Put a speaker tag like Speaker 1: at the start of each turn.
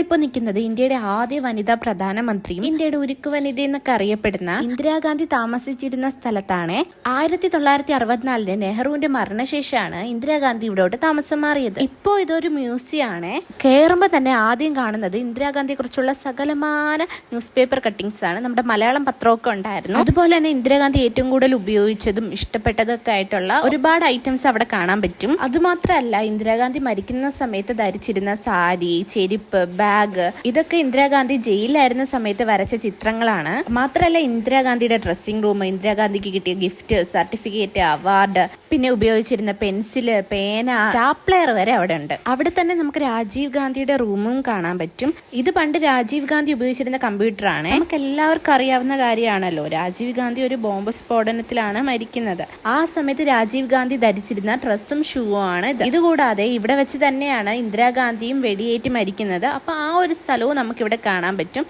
Speaker 1: നമ്മളിപ്പോ നിൽക്കുന്നത് ഇന്ത്യയുടെ ആദ്യ വനിതാ പ്രധാനമന്ത്രിയും ഇന്ത്യയുടെ ഉരുക്കു വനിത എന്നൊക്കെ അറിയപ്പെടുന്ന ഇന്ദിരാഗാന്ധി താമസിച്ചിരുന്ന സ്ഥലത്താണ് ആയിരത്തി തൊള്ളായിരത്തി അറുപത്തിനാലിന് നെഹ്റുവിന്റെ മരണശേഷമാണ് ഇന്ദിരാഗാന്ധി ഇവിടോട്ട് താമസം മാറിയത്. ഇപ്പോ ഇതൊരു മ്യൂസിയം ആണ് കയറുമ്പോൾ തന്നെ ആദ്യം കാണുന്നത് ഇന്ദിരാഗാന്ധിയെ കുറിച്ചുള്ള സകലമാന ന്യൂസ് പേപ്പർ കട്ടിങ്സ് ആണ്. നമ്മുടെ മലയാളം പത്രമൊക്കെ ഉണ്ടായിരുന്നു. അതുപോലെ തന്നെ ഇന്ദിരാഗാന്ധി ഏറ്റവും കൂടുതൽ ഉപയോഗിച്ചതും ഇഷ്ടപ്പെട്ടതൊക്കെ ആയിട്ടുള്ള ഒരുപാട് ഐറ്റംസ് അവിടെ കാണാൻ പറ്റും. അതുമാത്രമല്ല ഇന്ദിരാഗാന്ധി മരിക്കുന്ന സമയത്ത് ധരിച്ചിരുന്ന സാരി ചെരുപ്പ് ബാഗ് ഇതൊക്കെ ഇന്ദിരാഗാന്ധി ജയിലിലായിരുന്ന സമയത്ത് വരച്ച ചിത്രങ്ങളാണ്. മാത്രമല്ല ഇന്ദിരാഗാന്ധിയുടെ ഡ്രസ്സിംഗ് റൂം ഇന്ദിരാഗാന്ധിക്ക് കിട്ടിയ ഗിഫ്റ്റ് സർട്ടിഫിക്കറ്റ് അവാർഡ് പിന്നെ ഉപയോഗിച്ചിരുന്ന പെൻസിൽ പേന സ്റ്റാപ്ലെയർ വരെ അവിടെ ഉണ്ട്. അവിടെ തന്നെ നമുക്ക് രാജീവ് ഗാന്ധിയുടെ റൂമും കാണാൻ പറ്റും. ഇത് പണ്ട് രാജീവ് ഗാന്ധി ഉപയോഗിച്ചിരുന്ന കമ്പ്യൂട്ടർ ആണ്. നമുക്ക് എല്ലാവർക്കും അറിയാവുന്ന കാര്യമാണല്ലോ. രാജീവ് ഗാന്ധി ഒരു ബോംബ് സ്ഫോടനത്തിലാണ് മരിക്കുന്നത്. ആ സമയത്ത് രാജീവ് ഗാന്ധി ധരിച്ചിരുന്ന ഡ്രസ്സും ഷൂവും ആണ് ഇത്. ഇതുകൂടാതെ ഇവിടെ വെച്ച് തന്നെയാണ് ഇന്ദിരാഗാന്ധിയും വെടിയേറ്റ് മരിക്കുന്നത്. അപ്പൊ ഒരു സ്ഥലവും നമുക്കിവിടെ കാണാൻ പറ്റും.